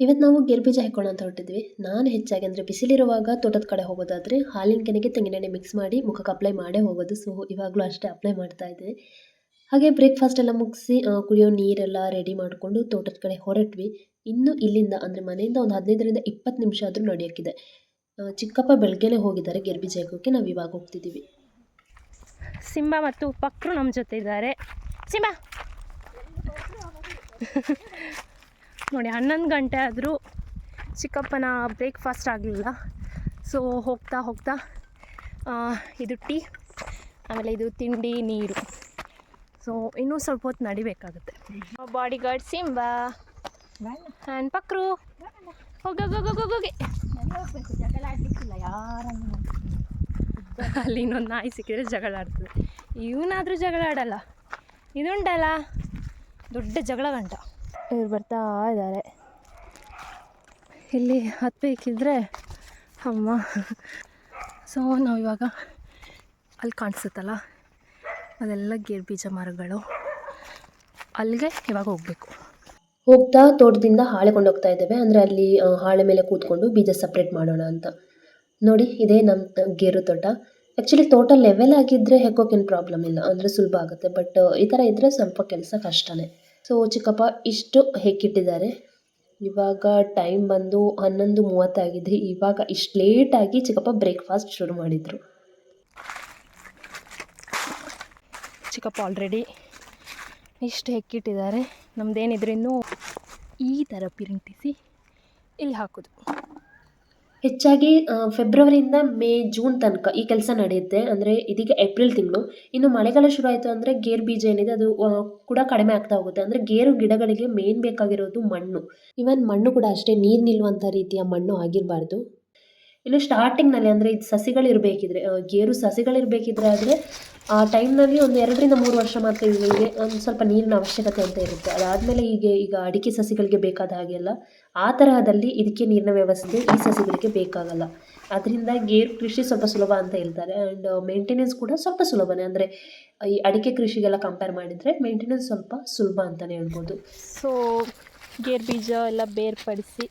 ಇವತ್ತು ನಾವು ಗೇರ್ಬೀಜ ಬೀಜ ಹೆಕ್ಕೋಣ ಅಂತ ಹೊರಟಿದ್ವಿ. ನಾನು ಹೆಚ್ಚಾಗಿ ಅಂದರೆ ಬಿಸಿಲಿರುವಾಗ ತೋಟದ ಕಡೆ ಹೋಗೋದಾದರೆ ಹಾಲಿನ ಕೆನೆಗೆ ತೆಂಗಿನೆಣ್ಣೆ ಮಿಕ್ಸ್ ಮಾಡಿ ಮುಖಕ್ಕೆ ಅಪ್ಲೈ ಮಾಡೇ ಹೋಗೋದು. ಸೊ ಇವಾಗಲೂ ಅಷ್ಟೇ ಅಪ್ಲೈ ಮಾಡ್ತಾ ಇದ್ದೆ. ಹಾಗೆ ಬ್ರೇಕ್ಫಾಸ್ಟ್ ಎಲ್ಲ ಮುಗಿಸಿ ಕುಡಿಯೋ ನೀರೆಲ್ಲ ರೆಡಿ ಮಾಡಿಕೊಂಡು ತೋಟದ ಕಡೆ ಹೊರಟ್ವಿ. ಇನ್ನು ಇಲ್ಲಿಂದ ಅಂದರೆ ಮನೆಯಿಂದ ಒಂದು ಹದಿನೈದರಿಂದ ಇಪ್ಪತ್ತು ನಿಮಿಷ ಆದರೂ ನಡೆಯೋಕ್ಕಿದೆ. ಚಿಕ್ಕಪ್ಪ ಬೆಳಗ್ಗೆನೇ ಹೋಗಿದ್ದಾರೆ ಗೆರ್ಬೀಜ ಹಾಕೋಕ್ಕೆ ನಾವು ಇವಾಗ ಹೋಗ್ತಿದ್ದೀವಿ. ಸಿಂಬ ಮತ್ತು ಪಕ್ರು ನಮ್ಮ ಜೊತೆ ಇದ್ದಾರೆ. ಸಿಂಬ! ನೋಡಿ, ಹನ್ನೊಂದು ಗಂಟೆ ಆದರೂ ಚಿಕ್ಕಪ್ಪನ ಬ್ರೇಕ್ಫಾಸ್ಟ್ ಆಗಲಿಲ್ಲ. ಸೊ ಹೋಗ್ತಾ ಹೋಗ್ತಾ ಇದು ಟೀ, ಆಮೇಲೆ ಇದು ತಿಂಡಿ, ನೀರು. ಸೊ ಇನ್ನೂ ಸ್ವಲ್ಪ ಹೊತ್ತು ನಡಿಬೇಕಾಗುತ್ತೆ. Bodyguard Simba. ಆ್ಯಂಡ್ ಪಕ್ರು. ಹೋಗಿ. ಅಲ್ಲಿ ಇನ್ನೊಂದು ನಾಯಿ ಸಿಕ್ಕಿದ್ರೆ ಜಗಳ ಆಡ್ತದೆ. ಇವನಾದರೂ ಜಗಳ ಆಡಲ್ಲ. ಇದುಂಟಲ್ಲ? ದೊಡ್ಡ ಜಗಳ ಗಂಟ. ಇವ್ರು ಬರ್ತಾ ಇದ್ದಾರೆ. ಇಲ್ಲಿ ಹತ್ತಬೇಕಿದ್ರೆ ಅಮ್ಮ. ಸೊ ನಾವು ಇವಾಗ ಅಲ್ಲಿ ಕಾಣಿಸುತ್ತಲ್ಲ? ಅದೆಲ್ಲ ಗೇರ್ ಬೀಜ ಮರಗಳು. ಅಲ್ಲಿಗೆ ಇವಾಗ ಹೋಗಬೇಕು. ಹೋಗ್ತಾ ತೋಟದಿಂದ ಹಾಳೆ ಕೊಂಡೋಗ್ತಾ ಇದ್ದೇವೆ. ಅಂದರೆ ಅಲ್ಲಿ ಹಾಳೆ ಮೇಲೆ ಕೂತ್ಕೊಂಡು ಬೀಜ ಸಪ್ರೇಟ್ ಮಾಡೋಣ ಅಂತ. ನೋಡಿ ಇದೇ ನಮ್ಮ ಗೇರು ತೋಟ. ಆ್ಯಕ್ಚುಲಿ ತೋಟ ಲೆವೆಲ್ ಆಗಿದ್ದರೆ ಹೆಕ್ಕೋಕೇನು ಪ್ರಾಬ್ಲಮ್ ಇಲ್ಲ. ಅಂದರೆ ಸುಲಭ ಆಗುತ್ತೆ. ಬಟ್ ಈ ಥರ ಇದ್ದರೆ ಸ್ವಲ್ಪ ಕೆಲಸ ಕಷ್ಟನೇ. ಸೊ ಚಿಕ್ಕಪ್ಪ ಇಷ್ಟು ಹೆಕ್ಕಿಟ್ಟಿದ್ದಾರೆ ಇವಾಗ ಟೈಮ್ ಬಂದು ಹನ್ನೊಂದು ಮೂವತ್ತಾಗಿದೆ. ಇವಾಗ ಇಷ್ಟು ಲೇಟಾಗಿ ಚಿಕ್ಕಪ್ಪ ಬ್ರೇಕ್ಫಾಸ್ಟ್ ಶುರು ಮಾಡಿದರು. ಚಿಕ್ಕಪ್ಪ ಆಲ್ರೆಡಿ ಇಷ್ಟು ಹೆಕ್ಕಿಟ್ಟಿದ್ದಾರೆ ನಮ್ಮದೇನಿದ್ರು ಈ ಥರ ಪಿರಿಂಟಿಸಿ ಇಲ್ಲಿ ಹಾಕೋದು. ಹೆಚ್ಚಾಗಿ ಫೆಬ್ರವರಿಯಿಂದ ಮೇ, ಜೂನ್ ತನಕ ಈ ಕೆಲಸ ನಡೆಯುತ್ತೆ. ಅಂದರೆ ಇದೀಗ ಏಪ್ರಿಲ್ ತಿಂಗಳು. ಇನ್ನು ಮಳೆಗಾಲ ಶುರು ಆಯಿತು ಅಂದರೆ ಗೇರು ಬೀಜ ಏನಿದೆ ಅದು ಕೂಡ ಕಡಿಮೆ ಆಗ್ತಾ ಹೋಗುತ್ತೆ. ಅಂದರೆ ಗೇರು ಗಿಡಗಳಿಗೆ ಮೇನ್ ಬೇಕಾಗಿರೋದು ಮಣ್ಣು. ಇವನ್ ಮಣ್ಣು ಕೂಡ ಅಷ್ಟೇ, ನೀರು ನಿಲ್ಲುವಂಥ ರೀತಿಯ ಮಣ್ಣು ಆಗಿರಬಾರ್ದು. ಇನ್ನು ಸ್ಟಾರ್ಟಿಂಗ್ನಲ್ಲಿ ಅಂದರೆ ಇದು ಸಸಿಗಳಿರಬೇಕಿದ್ರೆ ಗೇರು ಸಸಿಗಳಿರಬೇಕಿದ್ರೆ ಆದರೆ ಆ ಟೈಮ್ನಲ್ಲಿ ಒಂದು ಎರಡರಿಂದ ಮೂರು ವರ್ಷ ಮಾತ್ರ ಇವುಗಳಿಗೆ ಒಂದು ಸ್ವಲ್ಪ ನೀರಿನ ಅವಶ್ಯಕತೆ ಅಂತ ಇರುತ್ತೆ. ಅದಾದಮೇಲೆ ಈಗ ಈಗ ಅಡಿಕೆ ಸಸಿಗಳಿಗೆ ಬೇಕಾದ ಹಾಗೆಲ್ಲ ಆ ತರಹದಲ್ಲಿ ಇದಕ್ಕೆ ನೀರಿನ ವ್ಯವಸ್ಥೆ ಈ ಸಸಿಗಳಿಗೆ ಬೇಕಾಗಲ್ಲ. ಅದರಿಂದ ಗೇರು ಕೃಷಿ ಸ್ವಲ್ಪ ಸುಲಭ ಅಂತ ಹೇಳ್ತಾರೆ. ಆ್ಯಂಡ್ ಮೇಂಟೆನೆನ್ಸ್ ಕೂಡ ಸ್ವಲ್ಪ ಸುಲಭನೇ. ಅಂದರೆ ಈ ಅಡಿಕೆ ಕೃಷಿಗೆಲ್ಲ ಕಂಪೇರ್ ಮಾಡಿದರೆ ಮೇಂಟೆನೆನ್ಸ್ ಸ್ವಲ್ಪ ಸುಲಭ ಅಂತಲೇ ಹೇಳ್ಬೋದು. ಸೊ ಗೇರು ಬೀಜ ಎಲ್ಲ ಬೇರ್ಪಡಿಸಿ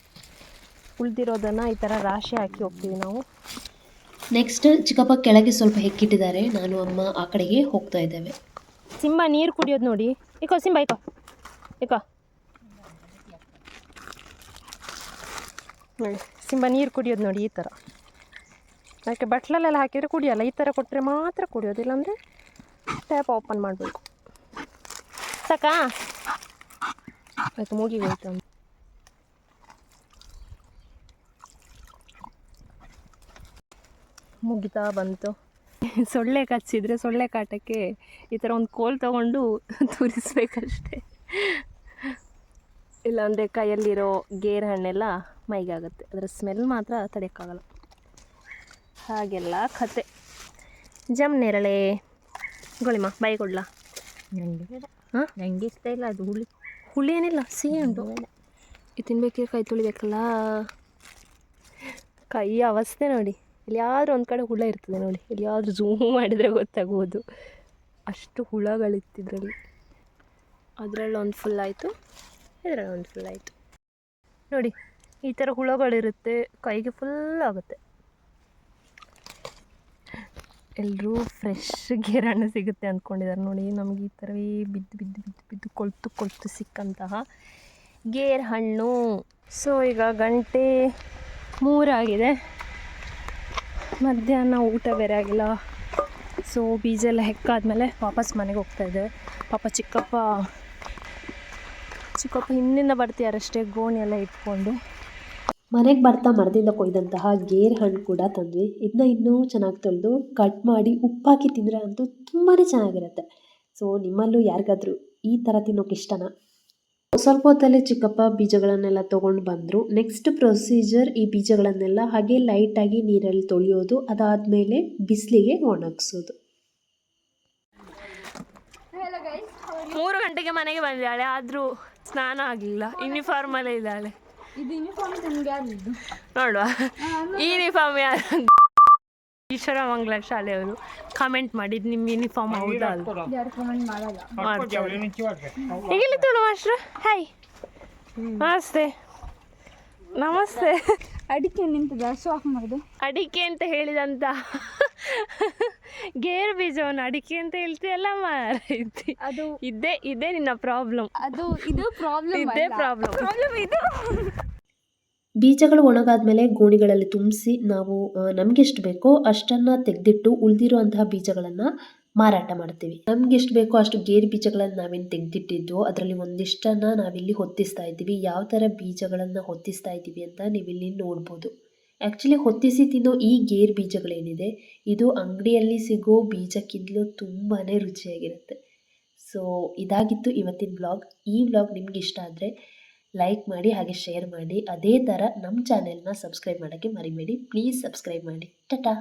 ಉಳಿದಿರೋದನ್ನು ಈ ಥರ ರಾಶಿ ಹಾಕಿ ಹೋಗ್ತೀವಿ ನಾವು. ನೆಕ್ಸ್ಟ್ ಚಿಕ್ಕಪ್ಪ ಕೆಳಗೆ ಸ್ವಲ್ಪ ಹೆಕ್ಕಿಟ್ಟಿದ್ದಾರೆ ನಾನು ಅಮ್ಮ ಆ ಕಡೆಗೆ ಹೋಗ್ತಾ ಇದ್ದೇವೆ. ಸಿಂಬ ನೀರು ಕುಡಿಯೋದು ನೋಡಿ. ಇಕೋ ಸಿಂಬ ಇಕೋ ನೋಡಿ ಸಿಂಬ ನೀರು ಕುಡಿಯೋದು ನೋಡಿ ಈ ಥರ ಅದಕ್ಕೆ ಬಟ್ಲಲ್ಲೆಲ್ಲ ಹಾಕಿದರೆ ಕುಡಿಯೋಲ್ಲ? ಈ ಥರ ಕೊಟ್ಟರೆ ಮಾತ್ರ ಕುಡಿಯೋದಿಲ್ಲ ಇಲ್ಲಾಂದರೆ ಟ್ಯಾಪ್ ಓಪನ್ ಮಾಡಬೇಕು. ಸಾಕಾ? ಆಯ್ತು ಮೂಗಿಗೆ ಹೋಯ್ತು ಅಂತ ಮುಗಿತಾ ಬಂತು. ಸೊಳ್ಳೆ ಕಚ್ಚಿದ್ರೆ ಸೊಳ್ಳೆ ಕಾಟಕ್ಕೆ ಈ ಥರ ಒಂದು ಕೋಲ್ ತೊಗೊಂಡು ತುರಿಸ್ಬೇಕಷ್ಟೆ. ಇಲ್ಲಾಂದರೆ ಕೈಯಲ್ಲಿರೋ ಗೇರ್ ಹಣ್ಣೆಲ್ಲ ಮೈಗಾಗುತ್ತೆ. ಅದರ ಸ್ಮೆಲ್ ಮಾತ್ರ ತಡೆಯೋಕ್ಕಾಗಲ್ಲ. ಹಾಗೆಲ್ಲ ಕತೆ ಜಮ್ ನೇರಳೆ. ಗೋಳಿಮ ಬಾಯಿ ಕೊಡ್ಲಾ ನನಗೆ ಹಾಂ? ನನಗೆ ಇಷ್ಟ ಇಲ್ಲ ಅದು ಹುಳಿ. ಹುಳಿ ಏನಿಲ್ಲ ಸಿಹಿ ಉಂಟು. ಇದು ತಿನ್ಬೇಕಿದ್ರೆ ಕೈ ತುಳಿಬೇಕಲ್ಲ. ಕೈ ಅವಸ್ಥೆ ನೋಡಿ. ಎಲ್ಲಿಯಾದ್ರೂ ಒಂದು ಕಡೆ ಹುಳ ಇರ್ತದೆ ನೋಡಿ. ಎಲ್ಲಿಯಾದ್ರೂ ಝೂಮ್ ಮಾಡಿದರೆ ಗೊತ್ತಾಗ್ಬೋದು. ಅಷ್ಟು ಹುಳಗಳಿತ್ತಿದ್ರಲ್ಲಿ. ಅದರಲ್ಲಿ ಒಂದು ಫುಲ್ ಆಯಿತು. ಇದರಲ್ಲಿ ಒಂದು ಫುಲ್ ಆಯಿತು. ನೋಡಿ, ಈ ಥರ ಹುಳಗಳಿರುತ್ತೆ. ಕೈಗೆ ಫುಲ್ ಆಗುತ್ತೆ. ಎಲ್ಲರೂ ಫ್ರೆಶ್ ಗೇರಣ್ಣು ಸಿಗುತ್ತೆ ಅಂದ್ಕೊಂಡಿದ್ದಾರೆ ನೋಡಿ. ನಮಗೆ ಈ ಥರವೇ ಬಿದ್ದು ಬಿದ್ದು ಬಿದ್ದು ಬಿದ್ದು ಕೊಳ್ತು ಕೊಳ್ತು ಸಿಕ್ಕಂತಹ ಗೇರ್ ಹಣ್ಣು ಸೊ ಈಗ ಗಂಟೆ ಮೂರಾಗಿದೆ. ಮಧ್ಯಾಹ್ನ ಊಟ ಬೇರೆ ಆಗಿಲ್ಲ. ಸೊ ಬೀಜ ಎಲ್ಲ ಹೆಕ್ಕಾದ್ಮೇಲೆ ವಾಪಸ್ ಮನೆಗೆ ಹೋಗ್ತಾ ಇದ್ದೆ. ಪಾಪ ಚಿಕ್ಕಪ್ಪ ಚಿಕ್ಕಪ್ಪ ಹಿಂದಿಂದ ಬರ್ತೀಯಾರಷ್ಟೇ ಗೋಣಿ ಎಲ್ಲ ಇಟ್ಕೊಂಡು. ಮನೆಗೆ ಬರ್ತಾ ಮರದಿಂದ ಕೊಯ್ದಂತಹ ಗೇರ್ ಹಣ್ಣು ಕೂಡ ತಂದ್ವಿ. ಇದನ್ನ ಇನ್ನೂ ಚೆನ್ನಾಗಿ ತೊಳೆದು ಕಟ್ ಮಾಡಿ ಉಪ್ಪಾಕಿ ತಿಂದರೆ ಅಂತೂ ತುಂಬಾ ಚೆನ್ನಾಗಿರುತ್ತೆ. ಸೊ ನಿಮ್ಮಲ್ಲೂ ಯಾರಿಗಾದ್ರೂ ಈ ಥರ ತಿನ್ನೋಕೆ ಇಷ್ಟನಾ? ಸ್ವಲ್ಪ ಹೊತ್ತಲ್ಲೇ ಚಿಕ್ಕಪ್ಪ ಬೀಜಗಳನ್ನೆಲ್ಲ ತೊಗೊಂಡು ಬಂದರು. ನೆಕ್ಸ್ಟ್ ಪ್ರೊಸೀಜರ್ ಈ ಬೀಜಗಳನ್ನೆಲ್ಲ ಹಾಗೆ ಲೈಟಾಗಿ ನೀರಲ್ಲಿ ತೊಳೆಯೋದು ಅದಾದಮೇಲೆ ಬಿಸಿಲಿಗೆ ಒಣಗಿಸೋದು. ಮೂರು ಗಂಟೆಗೆ ಮನೆಗೆ ಬಂದಿದ್ದಾಳೆ ಆದರೂ ಸ್ನಾನ ಆಗಲಿಲ್ಲ. ಯೂನಿಫಾರ್ಮಲ್ಲೇ ಇದ್ದಾಳೆ. ನೋಡುವ. ಯೂನಿಫಾರ್ಮ್ ಯಾರು? ಈಶ್ವರ ಮಂಗಳ ಶಾಲೆಯವರು ಕಮೆಂಟ್ ಮಾಡಿದ್ ನಿಮ್ಮ ಯೂನಿಫಾರ್ಮ್ ಹೌದಾ ಅಲ್ಲ ತೋಣ ಮಾಸ್ಟ್ರು? ಹಾಯ್ ನಮಸ್ತೆ. ನಮಸ್ತೆ. ಅಡಿಕೆ ನಿಂತದ ಆಫ್ ಮಾಡೋದು ಅಡಿಕೆ ಅಂತ ಹೇಳಿದಂತ. ಗೇರ್ ಬೀಜವನ್ನು ಅಡಿಕೆ ಅಂತ ಹೇಳ್ತೀಯಲ್ಲ ಮಾರೈತಿ ಅದು ಇದೇ ಇದೇ ನಿನ್ನ ಪ್ರಾಬ್ಲಮ್ ಅದು ಇದು ಪ್ರಾಬ್ಲಮ್ ಇದೇ ಪ್ರಾಬ್ಲಮ್ ಪ್ರಾಬ್ಲಮ್ ಇದು. ಬೀಜಗಳು ಒಣಗಾದ್ಮೇಲೆ ಗೋಣಿಗಳಲ್ಲಿ ತುಂಬಿಸಿ ನಾವು ನಮಗೆಷ್ಟು ಬೇಕೋ ಅಷ್ಟನ್ನು ತೆಗೆದಿಟ್ಟು ಉಳಿದಿರುವಂತಹ ಬೀಜಗಳನ್ನು ಮಾರಾಟ ಮಾಡ್ತೀವಿ. ನಮ್ಗೆ ಎಷ್ಟು ಬೇಕೋ ಅಷ್ಟು ಗೇರು ಬೀಜಗಳನ್ನು ನಾವೇನು ತೆಗೆದಿಟ್ಟಿದ್ವೋ ಅದರಲ್ಲಿ ಒಂದಿಷ್ಟನ್ನು ನಾವಿಲ್ಲಿ ಹೊತ್ತಿಸ್ತಾ ಇದ್ದೀವಿ. ಯಾವ ಥರ ಬೀಜಗಳನ್ನು ಹೊತ್ತಿಸ್ತಾ ಇದ್ದೀವಿ ಅಂತ ನೀವಿಲ್ಲಿ ನೋಡ್ಬೋದು. ಆ್ಯಕ್ಚುಲಿ ಹೊತ್ತಿಸಿ ತಿನ್ನೋ ಈ ಗೇರು ಬೀಜಗಳೇನಿದೆ, ಇದು ಅಂಗಡಿಯಲ್ಲಿ ಸಿಗೋ ಬೀಜಕ್ಕಿಂತಲೂ ತುಂಬಾ ರುಚಿಯಾಗಿರುತ್ತೆ. ಸೊ ಇದಾಗಿತ್ತು ಇವತ್ತಿನ ಬ್ಲಾಗ್ ಈ ಬ್ಲಾಗ್ ನಿಮ್ಗೆ ಇಷ್ಟ ಆದರೆ ಲೈಕ್ ಮಾಡಿ ಹಾಗೆ ಶೇರ್ ಮಾಡಿ. ಅದೇ ಥರ ನಮ್ಮ ಚಾನೆಲ್ನ ಸಬ್ಸ್ಕ್ರೈಬ್ ಮಾಡೋಕ್ಕೆ ಮರಿಬೇಡಿ. ಪ್ಲೀಸ್ ಸಬ್ಸ್ಕ್ರೈಬ್ ಮಾಡಿ. ಟಟಾ